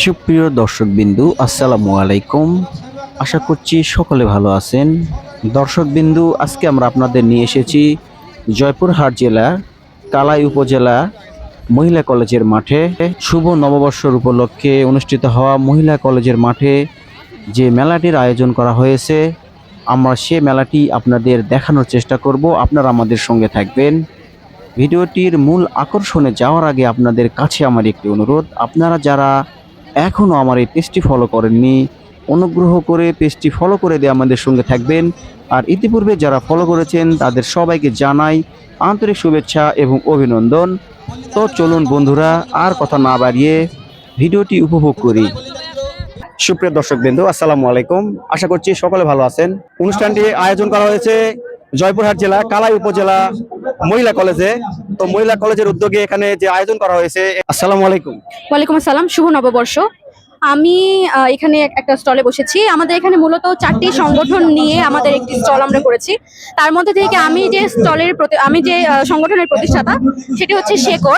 সুপ্রিয় দর্শকবিন্দু, আসসালামু আলাইকুম। আশা করছি সকলে ভালো আছেন। দর্শকবিন্দু, আজকে আমরা আপনাদের নিয়ে এসেছি জয়পুরহাট জেলা, কালাই উপজেলা মহিলা কলেজের মাঠে। শুভ নববর্ষর উপলক্ষে অনুষ্ঠিত হওয়া মহিলা কলেজের মাঠে যে মেলাটির আয়োজন করা হয়েছে, আমরা সে মেলাটি আপনাদের দেখানোর চেষ্টা করব। আপনারা আমাদের সঙ্গে থাকবেন। ভিডিওটির মূল আকর্ষণে যাওয়ার আগে আপনাদের কাছে আমার একটি অনুরোধ। আপনারা যারা এখনও আমার এই পেজটি ফলো করেননি। অনুগ্রহ করে পেজটি ফলো করে দিয়ে আমাদের সঙ্গে থাকবেন। আর ইতিপূর্বে যারা ফলো করেছেন, তাদের সবাইকে জানাই আন্তরিক শুভেচ্ছা এবং অভিনন্দন। তো চলুন বন্ধুরা, আর কথা না বাড়িয়ে ভিডিওটি উপভোগ করি। সুপ্রিয় দর্শক বিন্দু আসসালামু আলাইকুম। আশা করছি সকলে ভালো আছেন। অনুষ্ঠানটি আয়োজন করা হয়েছে জয়পুরহাট জেলা, কালাই উপজেলা, মহিলা কলেজে। তো মহিলা কলেজের উদ্যোগে এখানে যে আয়োজন করা হয়েছে, আসসালামু আলাইকুম। ওয়ালাইকুম আসসালাম, শুভ নববর্ষ। আমি এখানে এক- একটা স্টলে বসেছি। আমাদের এখানে মূলত চারটি সংগঠন নিয়ে আমাদের একটি স্টল আমরা করেছি। তার মধ্যে থেকে আমি যে স্টলের আমি যে সংগঠনের প্রতিষ্ঠাতা, সেটি হচ্ছে শেকর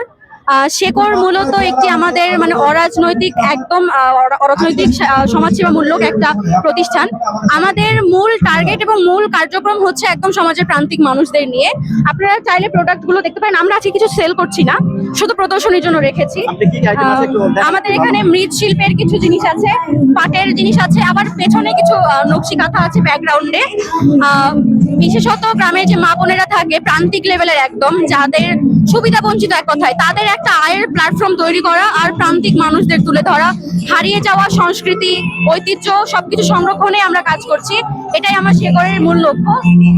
শেকর মূলত একটি আমাদের মানে অরাজনৈতিক একদম অরাজনৈতিক সমাজসেবামূলক একটা প্রতিষ্ঠান। আমাদের মূল টার্গেট এবং মূল কার্যক্রম হচ্ছে একদম সমাজের প্রান্তিক মানুষদের নিয়ে। আপনারা চাইলে প্রোডাক্টগুলো দেখতে পারেন। আমরা আজকে কিছু সেল করছি না শুধু প্রদর্শনীর জন্য রেখেছি। আমাদের এখানে মৃৎশিল্পের কিছু জিনিস আছে পাটের জিনিস আছে আবার পেছনে কিছু নকশি কাঁথা আছে ব্যাকগ্রাউন্ডে বিশেষত গ্রামের যে মা বোনেরা থাকে প্রান্তিক লেভেলের একদম যাদের সুবিধা বঞ্চিত এক কথায়। তাদের একটা আয়ের প্ল্যাটফর্ম তৈরি করা আর প্রান্তিক মানুষদের তুলে ধরা, হারিয়ে যাওয়া সংস্কৃতি, ঐতিহ্য, সবকিছু সংরক্ষণে আমরা কাজ করছি। এটাই আমার শেকরের মূল লক্ষ্য।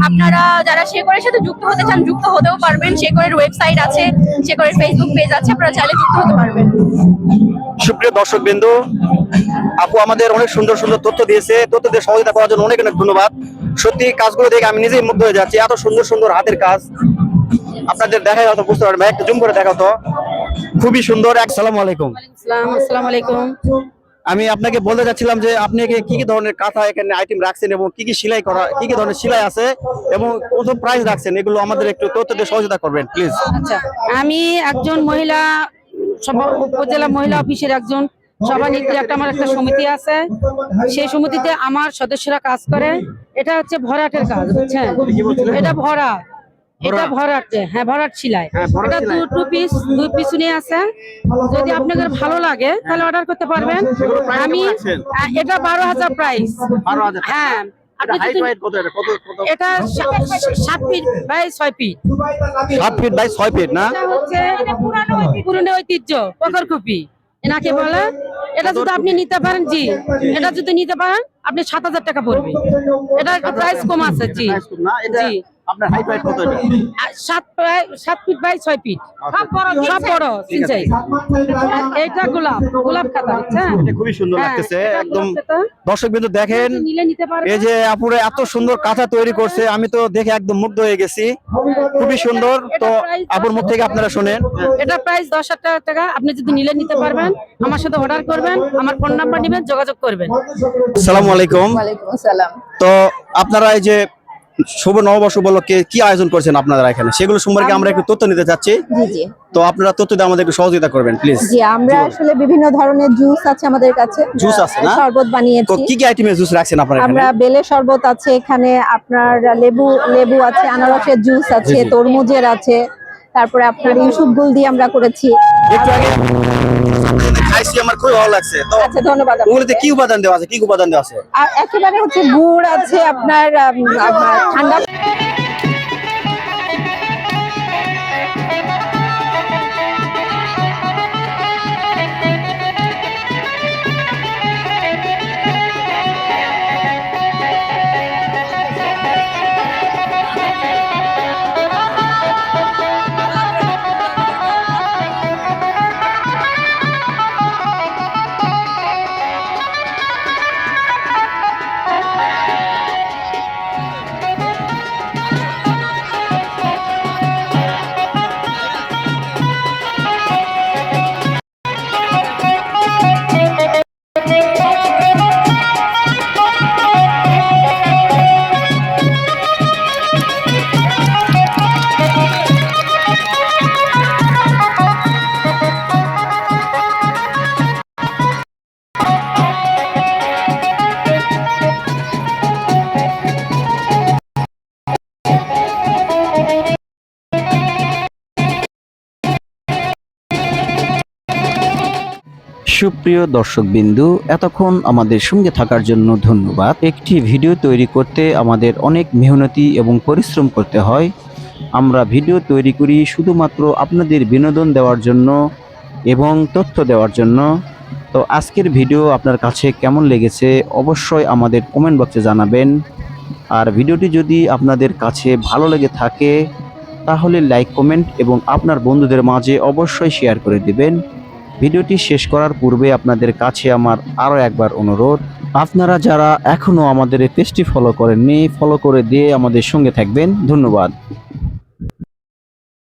আপনারা যারা শেকরের সাথে যুক্ত হতে চান, যুক্ত হতেও পারবেন। শেকরের ওয়েবসাইট আছে শেকরের ফেসবুক পেজ আছে, আপনারা চাইলে যুক্ত হতে পারবেন। সুপ্রিয় দর্শক বিন্দু আপু আমাদের অনেক সুন্দর সুন্দর তথ্য দিয়েছে। তথ্য দিয়ে সহযোগিতা করার জন্য অনেক অনেক ধন্যবাদ। সত্যি, কাজগুলো দেখে আমি নিজেই মুগ্ধ হয়ে যাচ্ছি। এত সুন্দর সুন্দর হাতের কাজ। আপনাদের দেখাই হয়তো বুঝতে পারবেন। একটু জুম করে দেখাও তো। খুবই সুন্দর আসসালামু আলাইকুম। আসসালামু আলাইকুম। আমি আপনাকে বলতে চাচ্ছিলাম যে আপনি কি কি ধরনের কাঁথা এখানে আইটেম রাখছেন এবং কি কি সেলাই করা কি কি ধরনের সেলাই আছে এবং কত প্রাইস রাখছেন? এগুলো আমাদের একটু তথ্য দিয়ে সহযোগিতা করবেন প্লিজ আচ্ছা আমি একজন মহিলা উপজেলা মহিলা অফিসের একজন সভানেত্রী একটা আমার একটা সমিতি আছে। সেই সমিতিতে আমার সদস্যরা কাজ করে। এটা হচ্ছে ভরাটের কাজ বুঝছেন? এটা ভরাট এটা ভরাট। হ্যাঁ ভরাট সেলাই। হ্যাঁ, এটা। দু টু পিস দুই পিস নিয়ে আছে যদি আপনাদের ভালো লাগে তাহলে অর্ডার করতে পারবেন। আমি এটা বারো হাজার প্রাইস হ্যাঁ। কত এটা? কত কত? এটা সা- সাত ফিট বাই ছয় ফিট সাত ফিট বাই ছয় ফিট না? এটা হচ্ছে পুরনো ঐতিহ্য পকরকুপি এনাকে বলে এটা যদি আপনি নিতে পারেন জি। এটা যদি নিতে পারেন আপনি সাত হাজার টাকা পড়বে। এটা প্রাইস কম আছে জি। জি। আপনার হাইট ওয়েট কত এটা? সাত প্রায় সাত ফিট বাই ছয় ফিট। সব বড় সব বড় তিন সাইজ এইটা গোলাপ গোলাপ খাতা এটা খুবই সুন্দর হ্যাঁ, লাগতেছে একদম দর্শক বিন্দু দেখেন এই যে আপুরে এত সুন্দর কাঁথা তৈরি করছে আমি তো দেখে একদম মুগ্ধ হয়ে গেছি। খুবই সুন্দর। তো আপুর মুখ থেকে আপনারা শুনেন। এটা প্রাইস দশ হাজার টাকা। আপনি যদি নিলে নিতে পারবেন আমার সাথে অর্ডার করবেন আমার ফোন নাম্বার নেবেন যোগাযোগ করবেন। আসসালামু আলাইকুম। ওয়ালাইকুম আসসালাম। তো আপনারা এই যে শুভ নববর্ষ উপলক্ষে কি আয়োজন করছেন আপনারা এখানে? সেগুলো সম্পর্কে আমরা একটু তথ্য নিতে চাচ্ছি। তো আপনারা তথ্য দিয়ে আমাদের একটু সহযোগিতা করবেন প্লিজ জি আমরা আসলে বিভিন্ন ধরনের জুস আছে আমাদের কাছে। জুস আছে না? শরবত বানিয়েছি। কি কি আইটেমের জুস রাখছেন আপনারা আমরা বেলে শরবত আছে এখানে আপনার লেবু লেবু আছে আনারসের জুস আছে। তরমুজের আছে তারপরে আপনার ইউসুফ গুল দিয়ে আমরা করেছি। একটু আগে খাইছি আমার খুব ভালো লাগছে। তো আচ্ছা ধন্যবাদ। ওগুলোতে কি উপাদান দেওয়া আছে? কি উপাদান দেওয়া আছে? একেবারে হচ্ছে গুড় আছে আপনার ঠান্ডা সুপ্রিয় দর্শকবিন্দু, এতক্ষণ আমাদের সঙ্গে থাকার জন্য ধন্যবাদ। একটি ভিডিও তৈরি করতে আমাদের অনেক মেহনতি এবং পরিশ্রম করতে হয়। আমরা ভিডিও তৈরি করি শুধুমাত্র আপনাদের বিনোদন দেওয়ার জন্য এবং তথ্য দেওয়ার জন্য। তো আজকের ভিডিও আপনার কাছে কেমন লেগেছে অবশ্যই আমাদের কমেন্ট বক্সে জানাবেন। আর ভিডিওটি যদি আপনাদের কাছে ভালো লেগে থাকে, তাহলে লাইক কমেন্ট এবং আপনার বন্ধুদের মাঝে অবশ্যই শেয়ার করে দিবেন। ভিডিওটি শেষ করার পূর্বে আপনাদের কাছে আমার আরও একবার অনুরোধ। আপনারা যারা এখনও আমাদের এই পেজটি ফলো করেননি ফলো করে দিয়ে আমাদের সঙ্গে থাকবেন। ধন্যবাদ।